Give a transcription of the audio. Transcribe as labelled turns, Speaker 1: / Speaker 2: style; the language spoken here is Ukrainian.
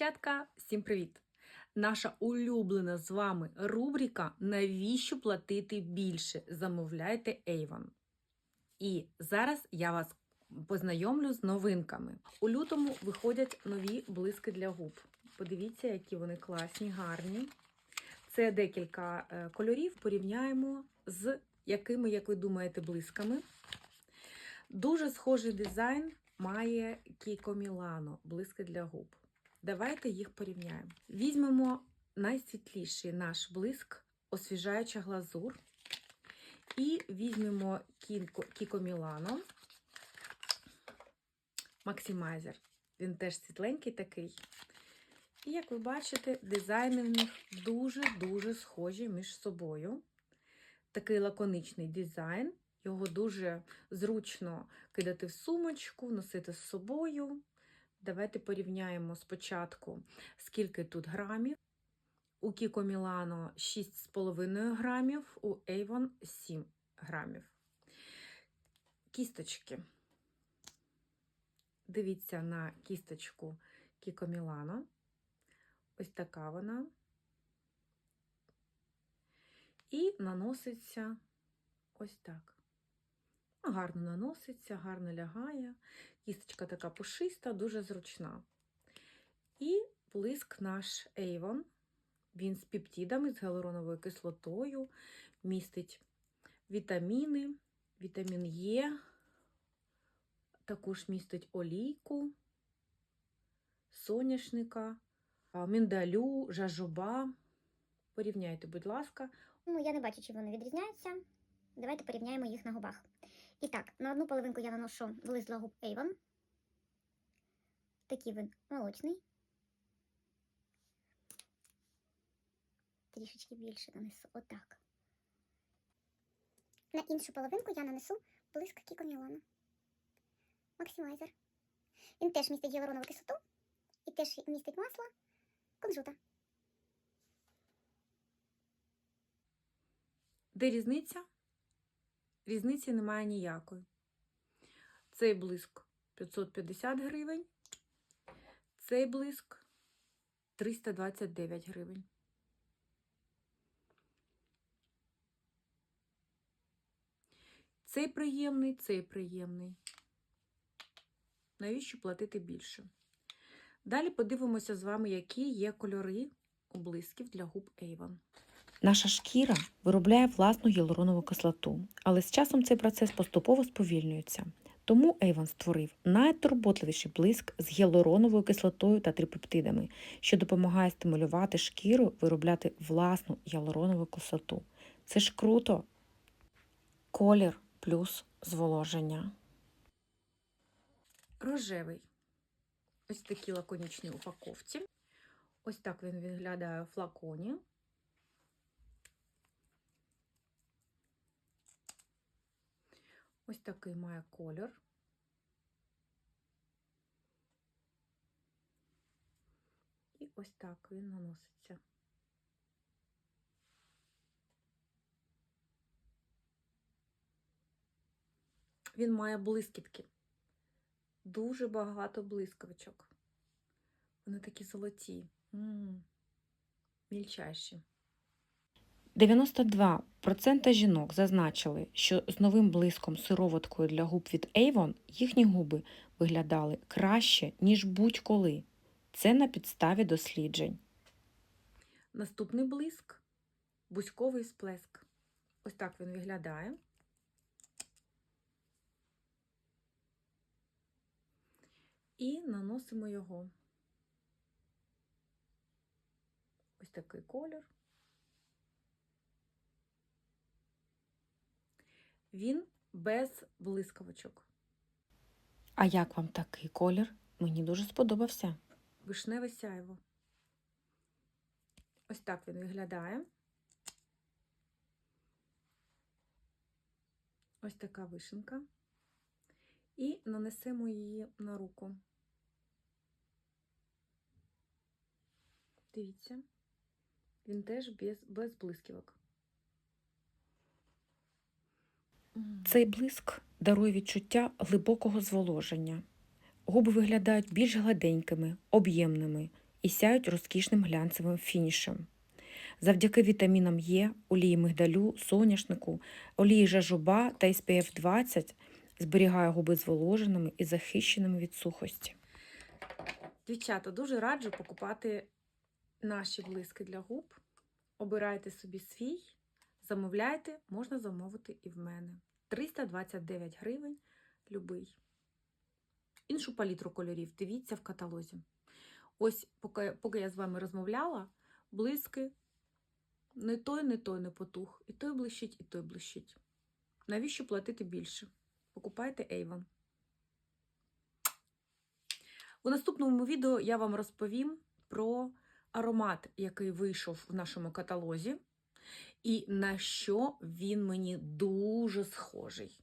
Speaker 1: Дівчатка, всім привіт! Наша улюблена з вами рубрика Навіщо платити більше? Замовляйте Avon. І зараз я вас познайомлю з новинками. У лютому виходять нові блиски для губ. Подивіться, які вони класні, гарні. Це декілька е, кольорів. Порівняємо з якими, як ви думаєте, блисками. Дуже схожий дизайн має Кіко Мілано, блиски для губ. Давайте їх порівняємо. Візьмемо найсвітліший наш блиск, освіжаюча глазур. І візьмемо Кіко Мілано Максимайзер. Він теж світленький такий. І, як ви бачите, дизайни в них дуже-дуже схожі між собою. Такий лаконичний дизайн. Його дуже зручно кидати в сумочку, носити з собою. Давайте порівняємо спочатку, скільки тут грамів. У Кіко Мілано 6,5 грамів, у Avon 7 грамів. Кісточки. Дивіться на кісточку Кіко Мілано. Ось така вона. І наноситься ось так. Гарно наноситься, гарно лягає. Кісточка така пушиста, дуже зручна. І блиск наш Avon. Він з пептидами, з гіалуроновою кислотою, містить вітаміни, вітамін Е, також містить олійку, соняшника, міндалю, жажоба. Порівняйте, будь ласка.
Speaker 2: Ну, я не бачу, чи вони відрізняються. Давайте порівняємо їх на губах. І так, на одну половинку я наношу блиск для губ Avon. Такий він молочний. Трішечки більше нанесу. Отак. На іншу половинку я нанесу блиск Кіко Мілана. Максимайзер. Він теж містить гіалуронову кислоту і теж містить масло кунжута.
Speaker 1: Де різниця? Різниці немає ніякої. Цей блиск 550 гривень, цей блиск 329 гривень. Цей приємний, цей приємний. Навіщо платити більше? Далі подивимося з вами, які є кольори у блисків для губ Avon.
Speaker 3: Наша шкіра виробляє власну гіалуронову кислоту, але з часом цей процес поступово сповільнюється. Тому Avon створив найтурботливіший блиск з гіалуроновою кислотою та трипептидами, що допомагає стимулювати шкіру виробляти власну гіалуронову кислоту. Це ж круто! Колір плюс зволоження.
Speaker 1: Рожевий. Ось такі лаконічні упаковці. Ось так він виглядає у флаконі. Ось такий має колір. І ось так він наноситься. Він має блискітки. Дуже багато блискавичок. Вони такі золоті, М -м, мільчайші.
Speaker 3: 92% жінок зазначили, що з новим блиском сироваткою для губ від Avon їхні губи виглядали краще, ніж будь-коли. Це на підставі досліджень.
Speaker 1: Наступний блиск бузьковий сплеск. Ось так він виглядає. І наносимо його. Ось такий колір. Він без блискавочок.
Speaker 3: А як вам такий колір? Мені дуже сподобався.
Speaker 1: Вишневе сяйво. Ось так він виглядає. Ось така вишенка. І нанесемо її на руку. Дивіться, він теж без, без блисківок.
Speaker 3: Цей блиск дарує відчуття глибокого зволоження. Губи виглядають більш гладенькими, об'ємними і сяють розкішним глянцевим фінішем. Завдяки вітамінам Е, олії мигдалю, соняшнику, олії жажоба та SPF 20 зберігає губи зволоженими і захищеними від сухості.
Speaker 1: Дівчата, дуже раджу покупати наші блиски для губ. Обирайте собі свій, замовляйте, можна замовити і в мене. 329 гривень любий. Іншу палітру кольорів дивіться в каталозі. Ось, поки, поки я з вами розмовляла, блиски не той, не той не потух. І той блищить, і той блищить. Навіщо платити більше? Покупайте Avon. У наступному відео я вам розповім про аромат, який вийшов в нашому каталозі, і на що він мені дуже схожий.